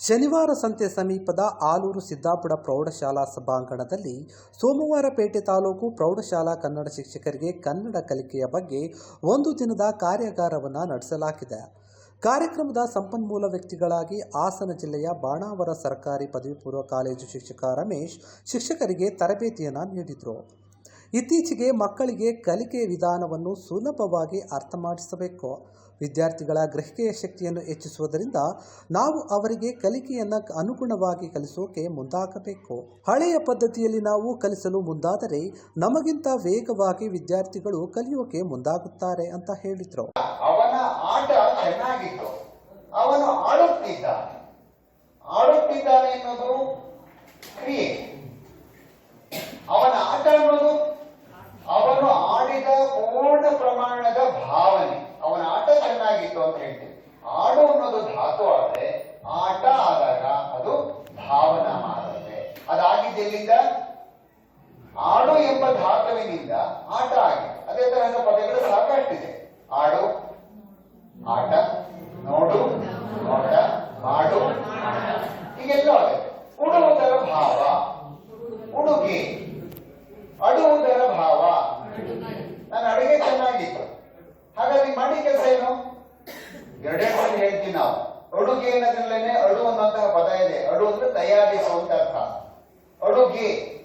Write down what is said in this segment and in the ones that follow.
ಶನಿವಾರ ಸಂತೆ ಸಮೀಪದ ಆಲೂರು ಸಿದ್ದಾಪುರ ಪ್ರೌಢಶಾಲಾ ಸಭಾಂಗಣದಲ್ಲಿ ಸೋಮವಾರಪೇಟೆ ತಾಲೂಕು ಪ್ರೌಢಶಾಲಾ ಕನ್ನಡ ಶಿಕ್ಷಕರಿಗೆ ಕನ್ನಡ ಕಲಿಕೆಯ ಬಗ್ಗೆ ಒಂದು ದಿನದ ಕಾರ್ಯಾಗಾರವನ್ನು ನಡೆಸಲಾಗಿದೆ. ಕಾರ್ಯಕ್ರಮದ ಸಂಪನ್ಮೂಲ ವ್ಯಕ್ತಿಗಳಾಗಿ ಹಾಸನ ಜಿಲ್ಲೆಯ ಬಾಣಾವರ ಸರ್ಕಾರಿ ಪದವಿ ಪೂರ್ವ ಕಾಲೇಜು ಶಿಕ್ಷಕ ರಮೇಶ್ ಶಿಕ್ಷಕರಿಗೆ ತರಬೇತಿಯನ್ನು ನೀಡಿದರು. ಇತ್ತೀಚೆಗೆ ಮಕ್ಕಳಿಗೆ ಕಲಿಕೆಯ ವಿಧಾನವನ್ನು ಸುಲಭವಾಗಿ ಅರ್ಥ ಮಾಡಿಸಬೇಕು ವಿದ್ಯಾರ್ಥಿಗಳ ಗ್ರಹಿಕೆಯ ಶಕ್ತಿಯನ್ನು ಹೆಚ್ಚಿಸುವುದರಿಂದ ನಾವು ಅವರಿಗೆ ಕಲಿಕೆಯನ್ನು ಅನುಗುಣವಾಗಿ ಕಲಿಸೋಕೆ ಮುಂದಾಗಬೇಕು. ಹಳೆಯ ಪದ್ಧತಿಯಲ್ಲಿ ನಾವು ಕಲಿಸಲು ಮುಂದಾದರೆ ನಮಗಿಂತ ವೇಗವಾಗಿ ವಿದ್ಯಾರ್ಥಿಗಳು ಕಲಿಯೋಕೆ ಮುಂದಾಗುತ್ತಾರೆ ಅಂತ ಹೇಳಿದ್ರು. ಅವನ ಆಟ ಚೆನ್ನಾಗಿತ್ತು. ಅವನು ಆಡುತ್ತಿದ್ದಾನೆ. ಆಡುತ್ತಿದ್ದಾನೆ ಅನ್ನೋದು ಕ್ರಿಯೆ ಅವನ ಆಟ ಅನ್ನೋದು ಅವನು ಆಡಿದ ಪೂರ್ಣ ಪ್ರಮಾಣದ ಭಾವನೆ ಅವನ ಆಟ ಚೆನ್ನಾಗಿತ್ತು ಅಂತ ಹೇಳ್ತೀವಿ ಆಡು ಅನ್ನೋದು ಧಾತು ಆದ್ರೆ ಆಟ ಆದಾಗ ಅದು ಭಾವನಾ ಆಗುತ್ತೆ ಅದಾಗಿದ್ದೆಲ್ಲಿಂದ ಆಡು ಎಂಬ ಧಾತುವಿನಿಂದ ಆಟ ಆಗಿದೆ. ಅದೇ ತರಹದ ಪದಗಳು ಸಾಕಷ್ಟಿದೆ ಆಡು ಆಟ ನೋಡು ನೋಟ ಮಾಡು ಹೀಗೆಲ್ಲ ಆಗುತ್ತೆ. ಉಡುವುದರ ಭಾವ ಉಡುಗೆ. ಅಡುವುದರ ಭಾವ. ನನ್ನ ಅಡುಗೆ ಚೆನ್ನಾಗಿತ್ತು. ಹಾಗಾದ್ರೆ ಮಾಡಿ ಕೆಲಸ ಏನು? ಎರಡೇ ಮಾಡಿ ಹೇಳ್ತೀವಿ ನಾವು. ಅಡುಗೆ ಅನ್ನೋದ್ರಲ್ಲೇನೆ ಅಡು ಅನ್ನುವಂತಹ ಪದ ಇದೆ. ಅಡು ಅಂದ್ರೆ ತಯಾರಿಸುವಂತ ಅರ್ಥ. ಅಡುಗೆ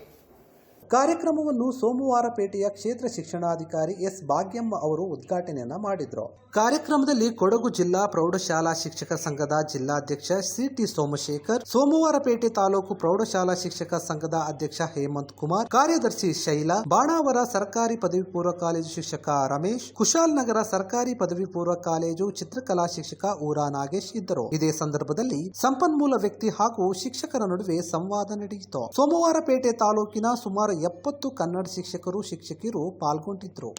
ಕಾರ್ಯಕ್ರಮವನ್ನು ಸೋಮವಾರಪೇಟೆಯ ಕ್ಷೇತ್ರ ಶಿಕ್ಷಣಾಧಿಕಾರಿ ಎಸ್ ಭಾಗ್ಯಮ್ಮ ಅವರು ಉದ್ಘಾಟನೆಯನ್ನ ಮಾಡಿದ್ರು. ಕಾರ್ಯಕ್ರಮದಲ್ಲಿ ಕೊಡಗು ಜಿಲ್ಲಾ ಪ್ರೌಢಶಾಲಾ ಶಿಕ್ಷಕ ಸಂಘದ ಜಿಲ್ಲಾಧ್ಯಕ್ಷ ಸಿಟಿ ಸೋಮಶೇಖರ್ ಸೋಮವಾರಪೇಟೆ ತಾಲೂಕು ಪ್ರೌಢಶಾಲಾ ಶಿಕ್ಷಕ ಸಂಘದ ಅಧ್ಯಕ್ಷ ಹೇಮಂತ್ ಕುಮಾರ್, ಕಾರ್ಯದರ್ಶಿ ಶೈಲಾ, ಬಾಣಾವರ ಸರ್ಕಾರಿ ಪದವಿ ಪೂರ್ವ ಕಾಲೇಜು ಶಿಕ್ಷಕ ರಮೇಶ್, ಕುಶಾಲ್ ನಗರ ಸರ್ಕಾರಿ ಪದವಿ ಪೂರ್ವ ಕಾಲೇಜು ಚಿತ್ರಕಲಾ ಶಿಕ್ಷಕ ಊರಾ ನಾಗೇಶ್ ಇದ್ದರು. ಇದೇ ಸಂದರ್ಭದಲ್ಲಿ ಸಂಪನ್ಮೂಲ ವ್ಯಕ್ತಿ ಹಾಗೂ ಶಿಕ್ಷಕರ ನಡುವೆ ಸಂವಾದ ನಡೆಯಿತು. ಸೋಮವಾರಪೇಟೆ ತಾಲೂಕಿನ ಸುಮಾರು ಎಪ್ಪತ್ತು ಕನ್ನಡ ಶಿಕ್ಷಕರು ಶಿಕ್ಷಕಿಯರು ಪಾಲ್ಗೊಂಡಿದ್ದರು